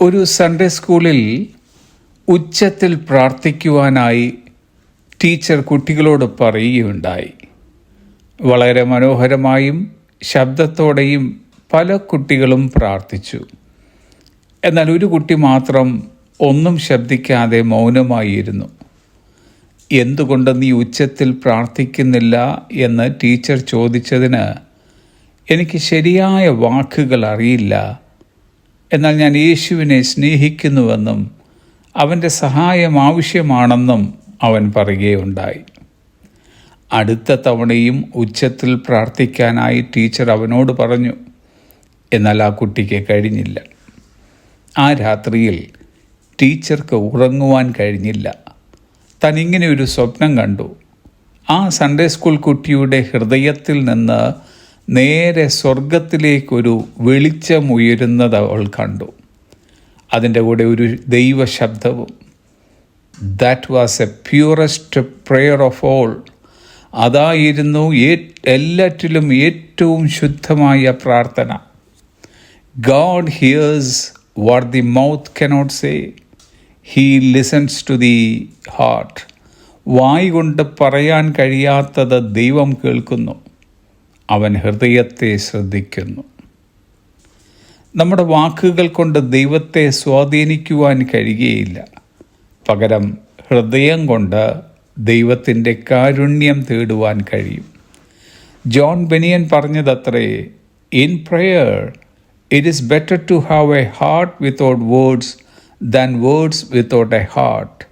ഒരു സൺഡേ സ്കൂളിൽ ഉച്ചത്തിൽ പ്രാർത്ഥിക്കുവാനായി ടീച്ചർ കുട്ടികളോട് പറയുകയുണ്ടായി. വളരെ മനോഹരമായും ശബ്ദത്തോടെയും പല കുട്ടികളും പ്രാർത്ഥിച്ചു. എന്നാൽ ഒരു കുട്ടി മാത്രം ഒന്നും ശബ്ദിക്കാതെ മൗനമായിരുന്നു. എന്തുകൊണ്ട് നീ ഉച്ചത്തിൽ പ്രാർത്ഥിക്കുന്നില്ല എന്ന് ടീച്ചർ ചോദിച്ചതിന് എനിക്ക് ശരിയായ വാക്കുകൾ അറിയില്ല എന്നാൽ ഞാൻ യേശുവിനെ സ്നേഹിക്കുന്നുവെന്നും അവന്റെ സഹായം ആവശ്യമാണെന്നും അവൻ പറയുകയുണ്ടായി. അടുത്ത തവണയും ഉച്ചത്തിൽ പ്രാർത്ഥിക്കാനായി ടീച്ചർ അവനോട് പറഞ്ഞു എന്നാൽ ആ കുട്ടിക്ക് കഴിഞ്ഞില്ല. ആ രാത്രിയിൽ ടീച്ചർക്ക് ഉറങ്ങുവാൻ കഴിഞ്ഞില്ല. തനിങ്ങനെ ഒരു സ്വപ്നം കണ്ടു. ആ സൺഡേ സ്കൂൾ കുട്ടിയുടെ ഹൃദയത്തിൽ നിന്ന് നേരെ സ്വർഗത്തിലേക്കൊരു വെളിച്ചമുയരുന്നത് അവൾ കണ്ടു. അതിന്റെ കൂടെ ഒരു ദൈവശബ്ദവും. That was a purest prayer of all അതായിരുന്നു എല്ലാറ്റിലും ഏറ്റവും ശുദ്ധമായ പ്രാർത്ഥന. God hears what the mouth cannot say he listens to the heart വായ് കൊണ്ട് പറയാൻ കഴിയാത്തത് ദൈവം കേൾക്കുന്നു. അവൻ ഹൃദയത്തെ ശ്രദ്ധിക്കുന്നു. നമ്മുടെ വാക്കുകൾ കൊണ്ട് ദൈവത്തെ സ്വാധീനിക്കുവാൻ കഴിയുകയില്ല. പകരം ഹൃദയം കൊണ്ട് ദൈവത്തിന്റെ കാരുണ്യം തേടുവാൻ കഴിയും. John Bunyan പറഞ്ഞതത്രേ in prayer it is better to have a heart without words than words without a heart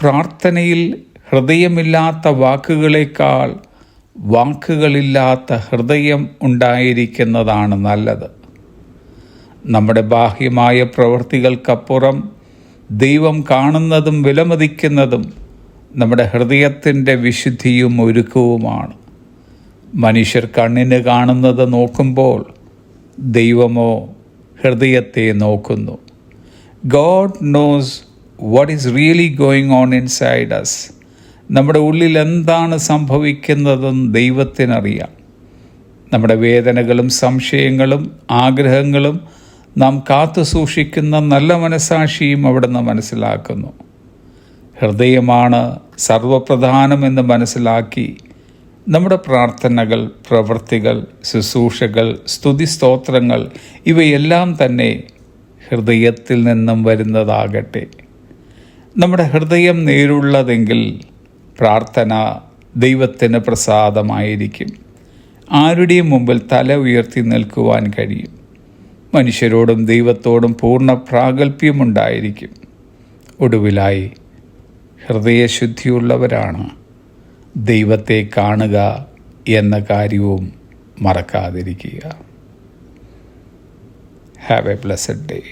പ്രാർത്ഥനയിൽ ഹൃദയമില്ലാത്ത വാക്കുകളേക്കാൾ വാക്കുകളില്ലാത്ത ഹൃദയം ഉണ്ടായിരിക്കുന്നതാണ് നല്ലത്. നമ്മുടെ ബാഹ്യമായ പ്രവൃത്തികൾക്കപ്പുറം ദൈവം കാണുന്നതും വിലമതിക്കുന്നതും നമ്മുടെ ഹൃദയത്തിന്റെ വിശുദ്ധിയും ഒരുക്കവുമാണ്. മനുഷ്യർ കണ്ണിന് കാണുന്നത് നോക്കുമ്പോൾ ദൈവമോ ഹൃദയത്തെ നോക്കുന്നു. God knows what is really going on inside us നമ്മുടെ ഉള്ളിൽ എന്താണ് സംഭവിക്കുന്നതെന്ന് ദൈവത്തിനറിയാം. നമ്മുടെ വേദനകളും സംശയങ്ങളും ആഗ്രഹങ്ങളും നാം കാത്തു സൂക്ഷിക്കുന്ന നല്ല മനസാക്ഷിയും അവിടുന്ന് മനസ്സിലാക്കുന്നു. ഹൃദയമാണ് സർവപ്രധാനമെന്ന് മനസ്സിലാക്കി നമ്മുടെ പ്രാർത്ഥനകൾ പ്രവൃത്തികൾ ശുശ്രൂഷകൾ സ്തുതി സ്തോത്രങ്ങൾ ഇവയെല്ലാം തന്നെ ഹൃദയത്തിൽ നിന്നും വരുന്നതാകട്ടെ. നമ്മുടെ ഹൃദയം നേരുള്ളതെങ്കിൽ പ്രാർത്ഥന ദൈവത്തിന് പ്രസാദമായിരിക്കും. ആരുടെയും മുമ്പിൽ തല ഉയർത്തി നിൽക്കുവാൻ കഴിയും. മനുഷ്യരോടും ദൈവത്തോടും പൂർണ പ്രാഗൽഭ്യമുണ്ടായിരിക്കും. ഒടുവിലായി ഹൃദയശുദ്ധിയുള്ളവരാണ്. ദൈവത്തെ കാണുക എന്ന കാര്യവും മറക്കാതിരിക്കുക. Have A blessed day